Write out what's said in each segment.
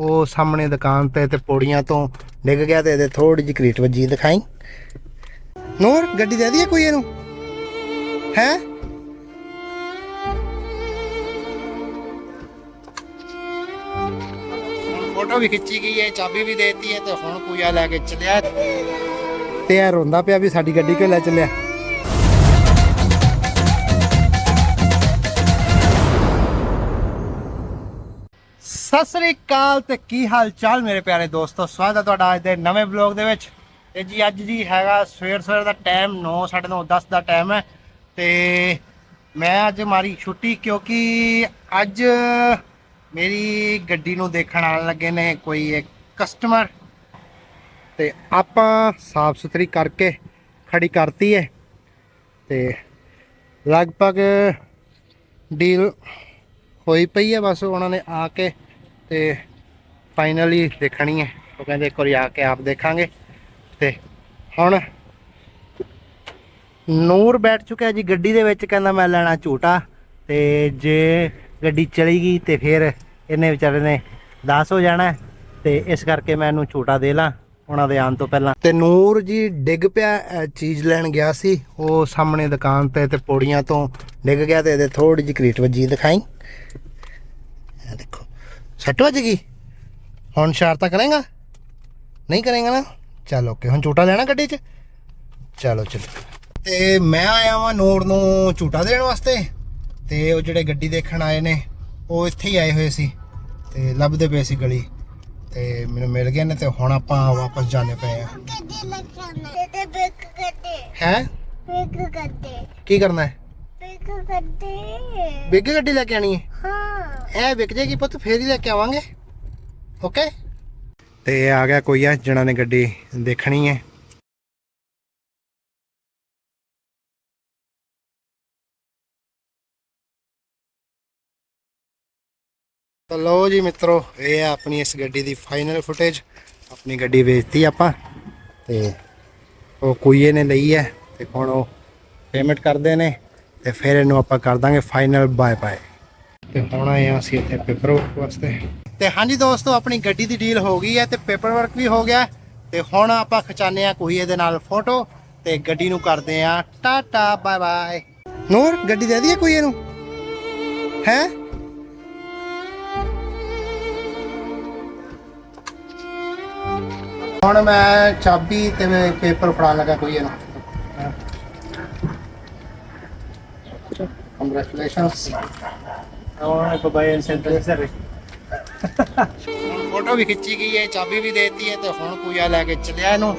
ਉਹ ਸਾਹਮਣੇ ਦੁਕਾਨ ਤੇ ਤੇ ਪੌੜੀਆਂ ਤੋਂ ਡਿੱਗ ਗਿਆ ਤੇ ਇਹਦੇ ਥੋੜੀ ਜਿਹੀ ਕ੍ਰੀਟ ਵੱਜੀ ਦਿਖਾਈ। ਨੂਰ ਗੱਡੀ ਦੇ ਦਈਏ ਕੋਈ ਇਹਨੂੰ? ਹੈ? ਫੋਟੋ ਵੀ ਖਿੱਚੀ ਗਈ ਹੈ ਚਾਬੀ ਵੀ ਦੇਤੀ ਹੈ ਤੇ ਹੁਣ ਪੂਜਾ ਲੈ ਕੇ ਚੱਲਿਆ। ਤੇ ਇਹ ਰੋਂਦਾ ਪਿਆ ਵੀ ਸਾਡੀ ਗੱਡੀ ਕਿਉਂ ਲੈ ਚੱਲਿਆ? ਸਤਿ ਸ੍ਰੀ ਅਕਾਲ ਤੇ ਕੀ ਹਾਲ ਚਾਲ ਮੇਰੇ ਪਿਆਰੇ ਦੋਸਤੋ? ਸਵਾਗਤ ਹੈ ਤੁਹਾਡਾ ਅੱਜ ਦੇ ਨਵੇਂ ਵਲੌਗ ਦੇ ਵਿੱਚ। ਤੇ ਜੀ ਅੱਜ ਜੀ ਹੈਗਾ ਸਵੇਰ ਸਵੇਰ ਦਾ ਟਾਈਮ 9 9:30 10 ਦਾ ਟਾਈਮ ਹੈ। ਤੇ ਮੈਂ ਅੱਜ ਮਾਰੀ ਛੁੱਟੀ ਕਿਉਂਕਿ ਅੱਜ ਮੇਰੀ ਗੱਡੀ ਨੂੰ ਦੇਖਣ ਆਉਣ ਲੱਗੇ ਨੇ ਕੋਈ ਇੱਕ ਕਸਟਮਰ ਤੇ ਆਪਾਂ ਸਾਫ਼ ਸੁਥਰੀ ਕਰਕੇ ਖੜੀ ਕਰਤੀ ਹੈ ਤੇ ਲਗਭਗ ਡੀਲ ਹੋਈ ਪਈ ਹੈ ਬਸ ਉਹਨਾਂ ਨੇ ਆ ਕੇ ਤੇ ਫਾਈਨਲੀ ਦੇਖਣੀ ਹੈ। ਉਹ ਕਹਿੰਦੇ ਇੱਕ ਵਾਰੀ ਆ ਕੇ ਆਪ ਦੇਖਾਂਗੇ। ਤੇ ਹੁਣ ਨੂਰ ਬੈਠ ਚੁੱਕਿਆ ਜੀ ਗੱਡੀ ਦੇ ਵਿੱਚ, ਕਹਿੰਦਾ ਮੈਂ ਲੈਣਾ ਝੂਟਾ। ਤੇ ਜੇ ਗੱਡੀ ਚਲੀ ਗਈ ਤੇ ਫਿਰ ਇਹਨੇ ਵਿਚਾਰੇ ਨੇ 10 ਹੋ ਜਾਣਾ ਹੈ। ਤੇ ਇਸ ਕਰਕੇ ਮੈਂ ਇਹਨੂੰ ਝੂਟਾ ਦੇ ਲਾਂ, ਉਹਨਾਂ ਦੇ ਆਉਣ ਤੋਂ ਪਹਿਲਾਂ। ਤੇ ਨੂਰ ਜੀ ਡਿੱਗ ਪਿਆ ਚੀਜ਼ ਲੈਣ ਗਿਆ ਸੀ। ਉਹ ਸਾਹਮਣੇ ਦੁਕਾਨ ਤੇ ਤੇ ਪੌੜੀਆਂ ਤੋਂ ਡਿੱਗ ਗਿਆ ਤੇ ਇਹਦੇ ਥੋੜੀ ਜਿਹੀ ਕ੍ਰੀਟ ਵੱਜੀ ਦਿਖਾਈ। ਦੇਖੋ। ਸੱਟ ਵੱਜ ਗਈ ਹੁਣ ਸ਼ਰਾਰਤਾਂ ਕਰੇਗਾ? ਨਹੀਂ ਕਰੇਗਾ ਨਾ? ਚਲ ਓਕੇ ਹੁਣ ਝੂਟਾ ਲੈਣਾ ਗੱਡੀ 'ਚ? ਚਲੋ ਚਲੋ। ਤੇ ਮੈਂ ਆਇਆ ਵਾਂ ਨੂਰ ਨੂੰ ਝੂਟਾ ਦੇਣ ਵਾਸਤੇ। ਤੇ ਉਹ ਜਿਹੜੇ ਗੱਡੀ ਦੇਖਣ ਆਏ ਨੇ ਉਹ ਇੱਥੇ ਹੀ ਆਏ ਹੋਏ ਸੀ। ਤੇ ਲੱਭਦੇ ਪਏ ਸੀ ਗਲੀ। ਤੇ ਮੈਨੂੰ ਮਿਲ ਗਏ ਨੇ ਤੇ ਹੁਣ ਆਪਾਂ ਵਾਪਸ ਜਾਣੇ ਪਏ ਆ। ਗੱਡੀ ਲੱਗਣਾ ਤੇ ਬੇਕ ਕਰਦੇ ਹੈ? ਬੇਕ ਕਰਦੇ ਕੀ ਕਰਨਾ ਹੈ? ਬੇਕ ਕਰਦੇ ਗੱਡੀ ਲੈ ਕੇ ਆਣੀ ਹੈ? ਹਾਂ। ਇਹ ਵਿਕ ਜੇਗੀ ਪੁੱਤ, ਫੇਰ ਹੀ ਲੈ ਕੇ ਆਵਾਂਗੇ। ਓਕੇ ਤੇ ਇਹ ਆ ਗਿਆ ਕੋਈ ਆ ਜਿਹਨਾਂ ਨੇ ਗੱਡੀ ਦੇਖਣੀ ਹੈ। ਤਾਂ ਲਓ ਜੀ ਮਿੱਤਰੋ, ਇਹ ਆ ਆਪਣੀ ਇਸ ਗੱਡੀ ਦੀ ਫਾਈਨਲ ਫੁਟੇਜ ਆਪਣੀ ਗੱਡੀ ਵੇਚਤੀ ਆਪਾਂ, ਤੇ ਉਹ ਕੁਈਏ ਨੇ ਲਈ ਹੈ, ਤੇ ਹੁਣ ਉਹ ਪੇਮੈਂਟ ਕਰਦੇ ਨੇ, ਤੇ ਫਿਰ ਇਹਨੂੰ ਆਪਾਂ ਕਰ ਦਾਂਗੇ ਫਾਈਨਲ ਬਾਏ ਬਾਏ ਤੇ ਹੁਣ ਆਏ ਹਾਂ ਅਸੀਂ ਇੱਥੇ ਪੇਪਰ ਵਰਕ ਵਾਸਤੇ। ਤੇ ਹਾਂਜੀ ਦੋਸਤੋ, ਆਪਣੀ ਗੱਡੀ ਦੀ ਡੀਲ ਹੋ ਗਈ ਹੈ ਤੇ ਪੇਪਰ ਵਰਕ ਵੀ ਹੋ ਗਿਆ। ਤੇ ਹੁਣ ਆਪਾਂ ਖਿਚਾਣੇ ਆ ਕੋਈ ਇਹਦੇ ਨਾਲ ਫੋਟੋ ਤੇ ਗੱਡੀ ਨੂੰ ਕਰਦੇ ਆ ਟਾਟਾ ਬਾਏ ਬਾਏ ਨੂਰ, ਗੱਡੀ ਦੇ ਦਈਏ ਕੋਈ ਇਹਨੂੰ? ਹੈ? ਹੁਣ ਮੈਂ ਚਾਬੀ ਤੇ ਮੈਂ ਪੇਪਰ ਫੜਾ ਲੱਗਾ ਕੋਈ ਇਹਨੂੰ। ਕੰਗ੍ਰੈਚੁਲੇਸ਼ਨਸ ਫੋਟੋ ਵੀ ਖਿੱਚੀ ਗਈ ਹੈ ਚਾਬੀ ਵੀ ਦੇਤੀ ਹੈ ਤੇ ਹੁਣ ਪੂਜਾ ਲੈ ਕੇ ਚੱਲਿਆ ਇਹਨੂੰ।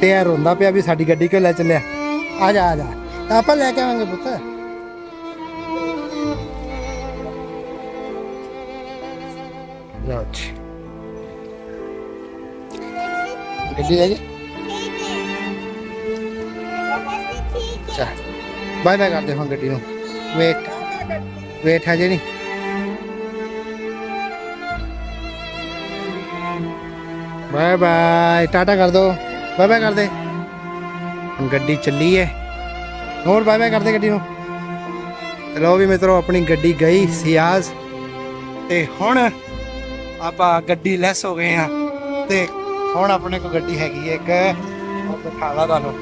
ਤੇ ਇਹ ਰੋਂਦਾ ਪਿਆ ਵੀ ਸਾਡੀ ਗੱਡੀ ਕਿਉਂ ਲੈ ਚੱਲਿਆ? ਆ ਜਾ ਆ ਜਾ। ਆਪਾਂ ਲੈ ਕੇ ਆਵਾਂਗੇ ਪੁੱਤ। ਲਓ ਜੀ। ਗੱਡੀ ਲੈ ਜੀ ਚਾ ਬਾਏ ਬਾਏ ਕਰਦੇ ਹਾਂ ਗੱਡੀ ਨੂੰ। ਵੇਟ ਵੇਟ ਹੈ ਜੀ ਨਹੀਂ। ਬਾਏ ਬਾਏ, ਟਾਟਾ ਕਰ ਦੋ। ਬਾਏ ਬਾਏ ਕਰ ਹੁਣ ਗੱਡੀ ਚੱਲੀ ਹੈ ਹੋਰ ਬਾਏ ਬਾਏ ਕਰਦੇ ਗੱਡੀ ਨੂੰ। ਤੇ ਵੀ ਮਿੱਤਰੋ, ਆਪਣੀ ਗੱਡੀ ਗਈ ਸਿਆਜ਼। ਤੇ ਹੁਣ ਆਪਾਂ ਗੱਡੀ ਲੈਸ ਹੋ ਗਏ ਆ ਤੇ ਹੁਣ ਆਪਣੇ ਕੋਲ ਗੱਡੀ ਹੈਗੀ ਹੈ ਇੱਕ। ਦਿਖਾਵਾ ਤੁਹਾਨੂੰ।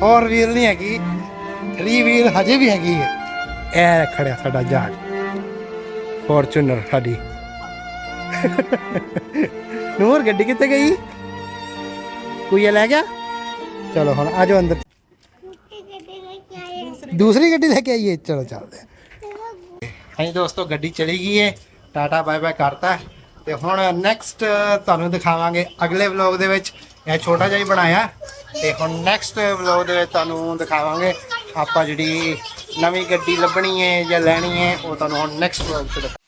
ਫੋਰ ਵੀਲ ਨਹੀਂ ਹੈਗੀ। 3 ਵੀਲ ਹਜੇ ਵੀ ਹੈਗੀ ਹੈ। ਇਹ ਖੜਿਆ ਸਾਡਾ ਜਹਾਜ਼। ਫੋਰਚੂਨਰ ਸਾਡੀ। ਨੂਰ ਗੱਡੀ ਕਿੱਥੇ ਗਈ? ਕੋਈ ਲੈ ਗਿਆ ਚਲੋ ਹੁਣ ਆ ਜਾਓ ਅੰਦਰ। ਦੂਸਰੀ ਗੱਡੀ ਲੈ ਕੇ ਆਈਏ। ਚਲੋ ਚੱਲਦੇ ਹਾਂ ਹਾਂਜੀ ਦੋਸਤੋ ਗੱਡੀ ਚਲੀ ਗਈ ਹੈ ਟਾਟਾ ਬਾਏ ਬਾਏ ਕਰਤਾ। ਤੇ ਹੁਣ ਨੈਕਸਟ ਤੁਹਾਨੂੰ ਦਿਖਾਵਾਂਗੇ ਅਗਲੇ ਵਲੌਗ ਦੇ ਵਿੱਚ। ਇਹ ਛੋਟਾ ਜਿਹਾ ਹੀ ਬਣਾਇਆ। ਤੇ ਹੁਣ ਨੈਕਸਟ ਵਲੌਗ ਦੇ ਵਿੱਚ ਤੁਹਾਨੂੰ ਦਿਖਾਵਾਂਗੇ ਆਪਾਂ ਜਿਹੜੀ ਨਵੀਂ ਗੱਡੀ ਲੱਭਣੀ ਹੈ ਜਾਂ ਲੈਣੀ ਹੈ, ਉਹ ਤੁਹਾਨੂੰ ਹੁਣ ਨੈਕਸਟ ਵਲੌਗ 'ਚ ਦਿਖਾ-